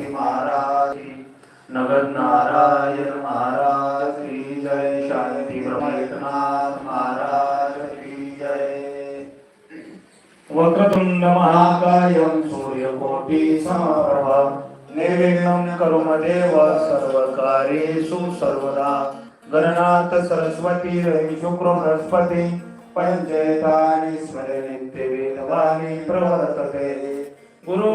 भारती महाराज नगद नारायण महाराज की जय. शांती ब्रह्मनाथ महाराज की जय. वक्रतुंड महाकायं सूर्यकोटि समप्रभ नैवेद्यम करुम देव सर्वकारेषु सर्वदा. गणनाथ सरस्वती रवि शुक्र बृहस्पति. पञ्चेतानि स्मरे वेदवाणी प्रवर्तते. गुरु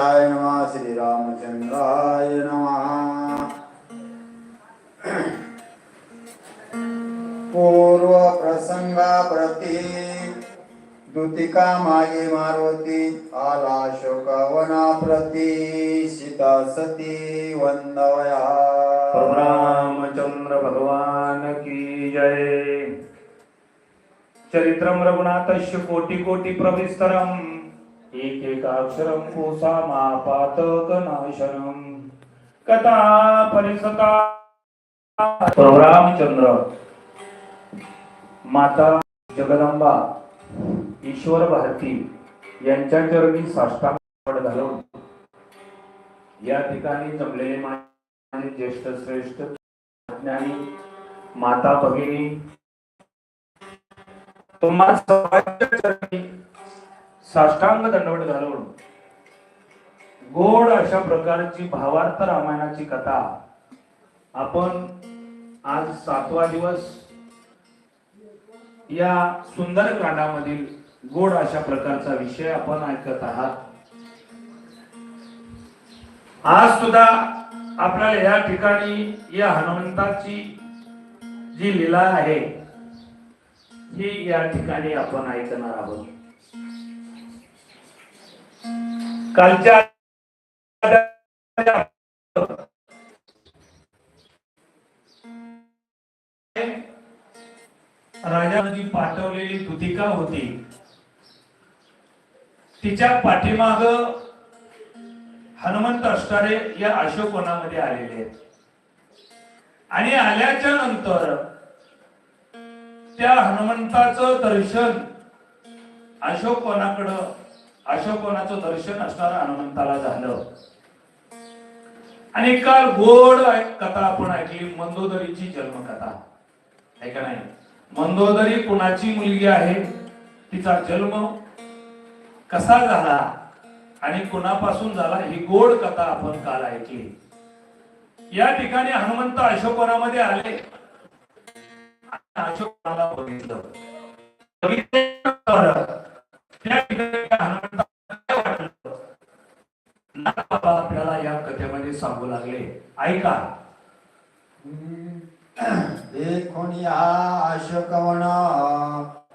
गणेशाय नमः श्रीरामचन्द्राय नमः। पूर्वप्रसङ्गाप्रति दुतिका मागे मारुती आला शोकवनाप्रती सीता सती वन्दवया। रामचन्द्र भगवान की जय। चरित्रं रघुनाथस्य कोटि एकेकाक्षरं प्रविस्तरम कथा परिसता रामचंद्र माता जगदंबा ईश्वर भारती यांच्या चरणी साष्टांग घालून या ठिकाणी जमलेले माझे ज्येष्ठ श्रेष्ठ ज्ञानी माता भगिनी तुम्हा सर्वांच्या चरणी साष्टांग दंडवट घालून गोड अशा प्रकारची भावार्थ रामायणाची कथा आपण आज सातवा दिवस या सुंदर कांडामधील गोड अशा प्रकारचा विषय आपण ऐकत आहात. आज सुद्धा आपल्याला या ठिकाणी या हनुमंताची जी लीला आहे ही या ठिकाणी आपण ऐकणार आहोत. कालच्या राजांनी पाठवलेली तुतिका होती. तिच्या पाठीमाग हनुमंत असणारे या अशोकवनामध्ये आलेले आहेत. आणि आल्याच्यानंतर त्या हनुमंताचं दर्शन अशोकवनाकडं अशोकवनाचं दर्शन असणार हनुमंताला झालं. आणि काल गोड कथा आपण ऐकली मंदोदरीची जन्मकथा. आहे का नाही? मंदोदरी कुणाची मुलगी आहे? तिचा जन्म कसा झाला? आणि कुणापासून झाला? ही गोड कथा आपण काल ऐकली. या ठिकाणी हनुमंत अशोकवनामध्ये आले. आणि अशोकवनाला बघितलं. सांगू लागले. ऐका. देखून या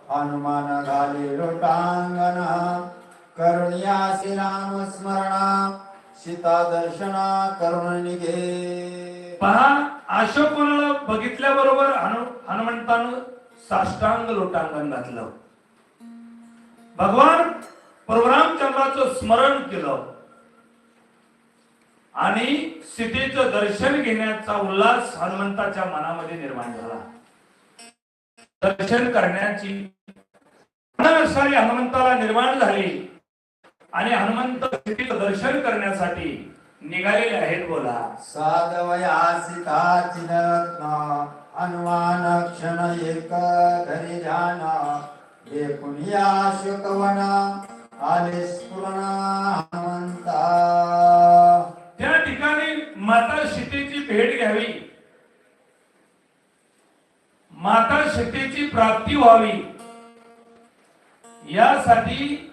हनुमान घाले लोटांगण करुणियासी राम स्मरण सीता दर्शना करुण निघे. पहा अशोकवनाला बघितल्याबरोबर हनु हनुमंतानं साष्टांग लोटांगण घातलं. भगवान परशुरामचंद्राचं स्मरण केलं. आणि सीतेचं दर्शन घेण्याचा उल्हास हनुमंताच्या मनामध्ये निर्माण झाला. दर्शन करण्याची असणारी हनुमंताला निर्माण झाली आणि हनुमंत सीतेचं दर्शन करण्यासाठी निघालेले आहेत बोला. साधवया सीता चिरत्न हनुमान क्षण एक घरी जाना हे या शुकवना आले स्फुरणा हनुमंत माता सीतेची भेट घ्यावी. माता सीतेची प्राप्ती व्हावी. यासाठी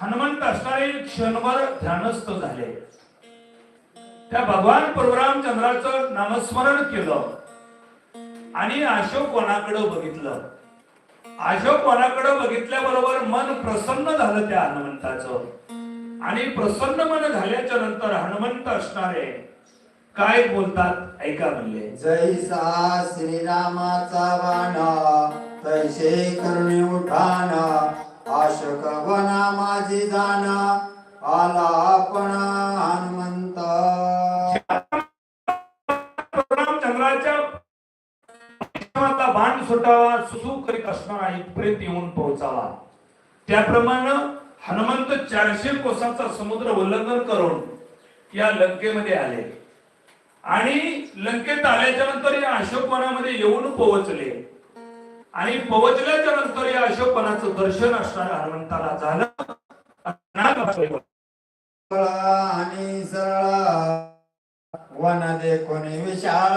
हनुमंत असणारे क्षणभर ध्यानस्थ झाले. त्या भगवान परशुरामचंद्राचं नामस्मरण केलं आणि अशोक वनाकडे बघितलं. अशोक वनाकडे बघितल्याबरोबर मन प्रसन्न झालं त्या हनुमंताचं. आणि प्रसन्न मन झाल्याच्यानंतर हनुमंत असणारे काय बोलतात? ऐका म्हणले जैसा श्रीरामाचा बाणा तैसे करणे उठाना आशक बना माझे जाणा आला आपण हनुमंत. चंद्राच्या बाण सुटावा सुसू करीत असणारा इथपर्यंत येऊन पोहोचावा त्याप्रमाणे हनुमंत चारशे कोसाचा समुद्र उल्लंघन करून या लंकेमध्ये आले. आणि लंकेत आल्याच्यानंतर या अशोकवनामध्ये येऊन पोहोचले. आणि पोहोचल्याच्या नंतर या अशोकवनाचं दर्शन असणाऱ्या हनुमंताला झालं. आणि सरळ वन देखून विशाळ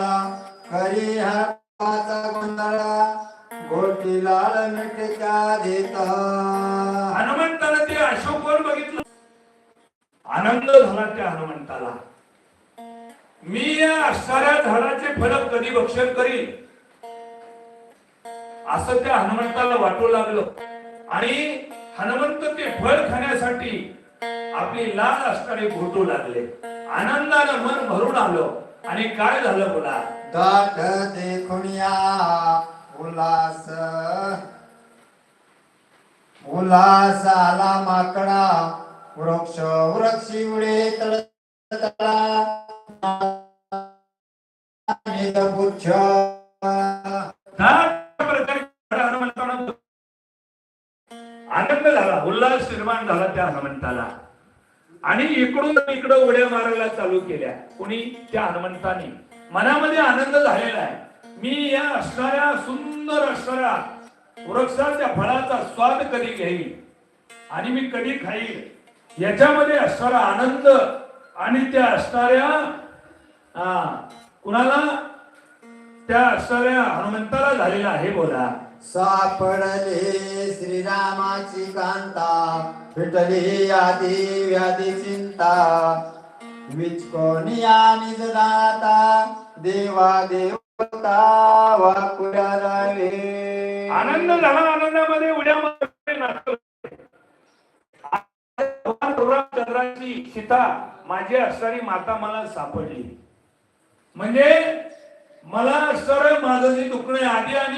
करी हरपाचा गोंधळ गोटी लाल मिठच्या देत. हनुमंतानं ते अशोकवन बघितलं. आनंद झाला त्या हनुमंताला. मी या असणाऱ्या झाडाचे फलक कधी भक्षण करीन? असं त्या हनुमंताला वाटू लागलं. आणि हनुमंत ते फळ खाण्यासाठी आपली लाल असणारे घोटू लागले. आनंदानं मन भरून आलं. आणि काय झालं बोला? दाट देखून या उल्हास. उल्हास आला माकडा वृक्ष वृक्षी उडे तळतळा आनंद झाला उल्हास निर्माण झाला त्या हनुमंताला. आणि इकडून इकडं उड्या मारायला चालू केल्या. कोणी? त्या हनुमंताने. मनामध्ये आनंद झालेला आहे. मी या असणाऱ्या सुंदर असणाऱ्या वृक्षाच्या फळाचा स्वाद कधी घेईल आणि मी कधी खाईल याच्यामध्ये असणारा आनंद आणि त्या असणाऱ्या आ, कुणाला? त्या असणाऱ्या हनुमंताला झालेला आहे बोला. सापडले श्रीरामाची कांता फिटली आधी व्याधी चिंता. विचकोनिया निज दाता देवा देवता वाकुल्या रावे आनंद झाला आनंदामध्ये उड्या चंद्राची सीता माझी असणारी माता मला सापडली. म्हणजे मला सर माझं जे दुखणं आधी आणि